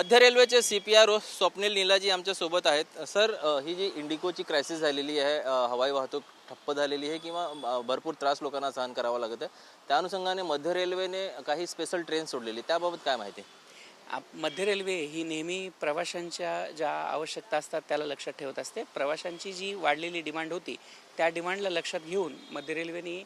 मध्य रेल्वेचे C P R O Swapnil Nilaji आमच्यासोबत आहेत. सर ही जी इंडिकोची क्रायसिस झालेली आहे हवाई वाहतूक ठप्प झालेली आहे किंवा भरपूर त्रास लोकांना सहन करावा लागत आहे त्या अनुषंगाने मध्य रेल्वेने काही स्पेशल ट्रेन सोडलेली त्याबाबत काय माहिती? आप मध्य रेल्वे ही नेहमी प्रवाशांच्या ज्या आवश्यकता असतात त्याला लक्षात ठेवत असते. प्रवाशांची जी वाढलेली डिमांड होती त्या डिमांडला लक्षात घेऊन मध्य रेल्वेने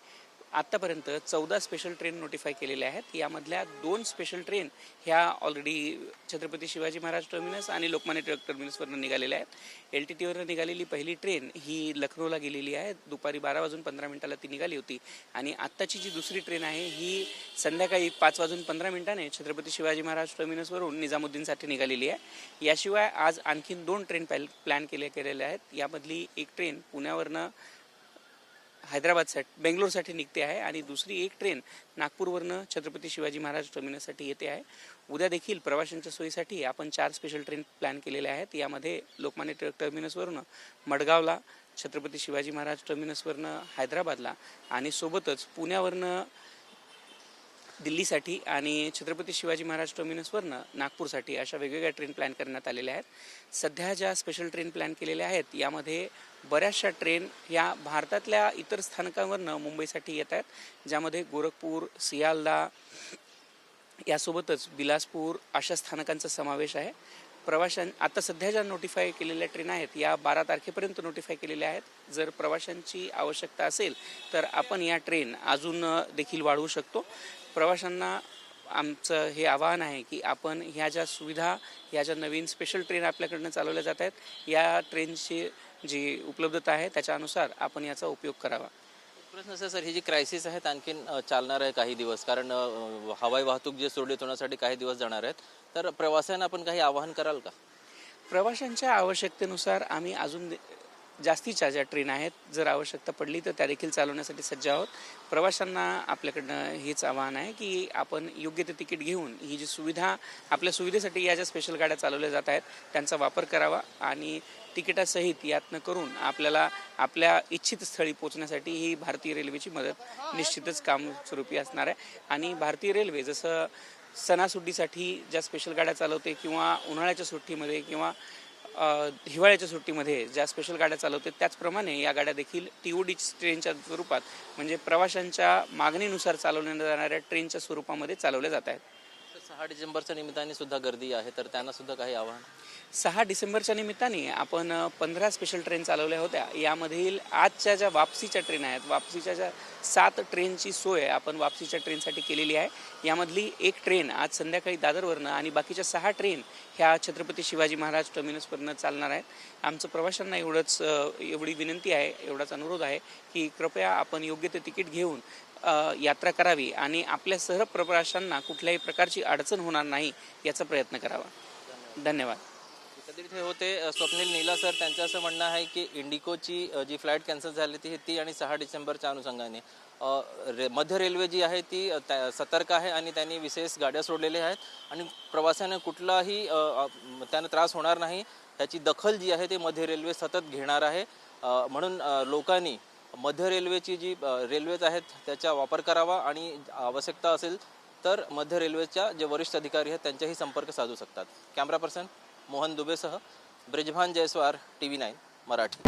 आत्तापर्यंत चौदा स्पेशल ट्रेन नोटिफाय केलेल्या आहेत. यामधल्या दोन स्पेशल ट्रेन ह्या ऑलरेडी छत्रपती शिवाजी महाराज टर्मिनस आणि लोकमान्य टिळक टर्मिनसवरनं निघालेल्या आहेत. एल टी टीवरनं निघालेली पहिली ट्रेन ही लखनौला गेलेली आहे. दुपारी बारा वाजून पंधरा मिनिटाला ती निघाली होती. आणि आत्ताची जी दुसरी ट्रेन आहे ही संध्याकाळी पाच वाजून पंधरा मिनिटाने छत्रपती शिवाजी महाराज टर्मिनसवरून निजामुद्दीनसाठी निघालेली आहे. याशिवाय आज आणखीन दोन ट्रेन पॅल प्लॅन केले गेलेल्या आहेत. यामधली एक ट्रेन पुण्यावरनं हैदराबादसाठी बेंगलोरसाठी निघते आहे आणि दुसरी एक ट्रेन नागपूरवरनं छत्रपती शिवाजी महाराज टर्मिनससाठी येते आहे. उद्या देखील प्रवाशांच्या सोयीसाठी आपण चार स्पेशल ट्रेन प्लॅन केलेल्या आहेत. यामध्ये लोकमान्य टिळक टर्मिनसवरनं मडगावला छत्रपती शिवाजी महाराज टर्मिनसवरनं हैदराबादला आणि सोबतच पुण्यावरनं दिल्लीसाठी आणि छत्रपती शिवाजी महाराज टर्मिनसवरनं नागपूरसाठी अशा वेगवेगळ्या ट्रेन प्लॅन करण्यात आलेल्या आहेत. सध्या ज्या स्पेशल ट्रेन प्लॅन केलेल्या आहेत यामध्ये बऱ्याचशा ट्रेन या भारतातल्या इतर स्थानकांवरनं मुंबईसाठी येत आहेत. ज्यामध्ये गोरखपूर सियालदा यासोबतच बिलासपूर अशा स्थानकांचा समावेश आहे. प्रवाशां आता सध्या ज्या नोटिफाय केलेल्या ट्रेन आहेत या बारा तारखेपर्यंत नोटिफाय केलेल्या आहेत. जर प्रवाशांची आवश्यकता असेल तर आपण या ट्रेन अजून देखील वाढवू शकतो. प्रवाशांना आमचं हे आवाहन आहे की आपण ह्या ज्या सुविधा ह्या ज्या नवीन स्पेशल ट्रेन आपल्याकडनं चालवल्या जात आहेत या ट्रेनची जी उपलब्धता आहे त्याच्यानुसार आपण याचा उपयोग करावा. प्रश्न असा सर ही जी क्रायसिस आहे आणखीन चालणार आहे काही दिवस. कारण हवाई वाहतूक जे सुरळीत होण्यासाठी काही दिवस जाणार आहेत. तर प्रवाशांना आपण काही आवाहन कराल का? प्रवाशांच्या आवश्यकतेनुसार आम्ही अजून जास्तीच्या ज्या ट्रेन आहेत. जर आवश्यकता पडली तर त्या देखील चालवण्यासाठी सज्ज आहोत. प्रवाशांना आपल्याकडनं हेच आवाहन आहे की आपण योग्य ते तिकीट घेऊन ही जी सुविधा आपल्या सुविधेसाठी या ज्या स्पेशल गाड्या चालवल्या जात आहेत त्यांचा वापर करावा आणि तिकिटासहित यातनं करून आपल्याला आपल्या इच्छित स्थळी पोहोचण्यासाठी ही भारतीय रेल्वेची मदत निश्चितच कामस्वरूपी असणार आहे. आणि भारतीय रेल्वे जसं सणासुट्टीसाठी ज्या स्पेशल गाड्या चालवते किंवा उन्हाळ्याच्या सुट्टीमध्ये किंवा हिवाळ्याच्या सुट्टीमध्ये ज्या स्पेशल गाड्या चालवते त्याचप्रमाणे या गाड्या देखील टी ओ डी ट्रेनच्या स्वरूपात म्हणजे प्रवाशांच्या मागणीनुसार चालवल्या जाणाऱ्या ट्रेनच्या स्वरूपामध्ये चालवल्या जात आहेत. सहा डिसेंबरच्या निमित्ताने सुद्धा गर्दी आहे तर त्यांना सुद्धा काही आव्हान? सहा डिसेंबरच्या निमित्ताने आपण पंधरा स्पेशल ट्रेन चालवल्या होत्या. यामधील आजच्या ज्या वापसीच्या ट्रेन आहेत वापसीच्या ज्या सात ट्रेनची सोय आपण वापसीच्या ट्रेनसाठी केलेली आहे. यामधली एक ट्रेन आज संध्याकाळी दादरवरनं आणि बाकीच्या सहा ट्रेन ह्या छत्रपती शिवाजी महाराज टर्मिनसवरनं चालणार आहेत. आमचं प्रवाशांना एवढंच एवढी विनंती आहे एवढाच अनुरोध आहे की कृपया आपण योग्य ते तिकीट घेऊन यात्रा करावी आणि आपल्या सहप्रवाशांना कुठल्याही प्रकारची अडचण होणार नाही याचा प्रयत्न करावा. धन्यवाद. एकत्रित हे होते स्वप्नील नीला सर. त्यांचं असं म्हणणं आहे की इंडिकोची जी फ्लाईट कॅन्सल झाली ती ती आणि सहा डिसेंबरच्या अनुषंगाने. रे मध्य रेल्वे जी आहे ती त्या- सतर्क आहे आणि त्यांनी विशेष गाड्या सोडलेल्या आहेत आणि प्रवाशांना कुठलाही त्यांना त्रास होणार नाही. त्याची दखल जी आहे ती मध्य रेल्वे सतत घेणार आहे. म्हणून लोकांनी मध्य रेल्वेची जी रेल्वेज आहेत त्याचा वापर करावा आणि आवश्यकता असेल तर मध्य रेल्वेच्या जे वरिष्ठ अधिकारी आहेत त्यांच्याही संपर्क साधू शकतात. कॅमेरा पर्सन मोहन दुबेसह Brijbhan Jaiswar T V nine Marathi.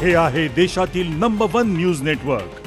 हे आहे देशातील नंबर वन न्यूज नेटवर्क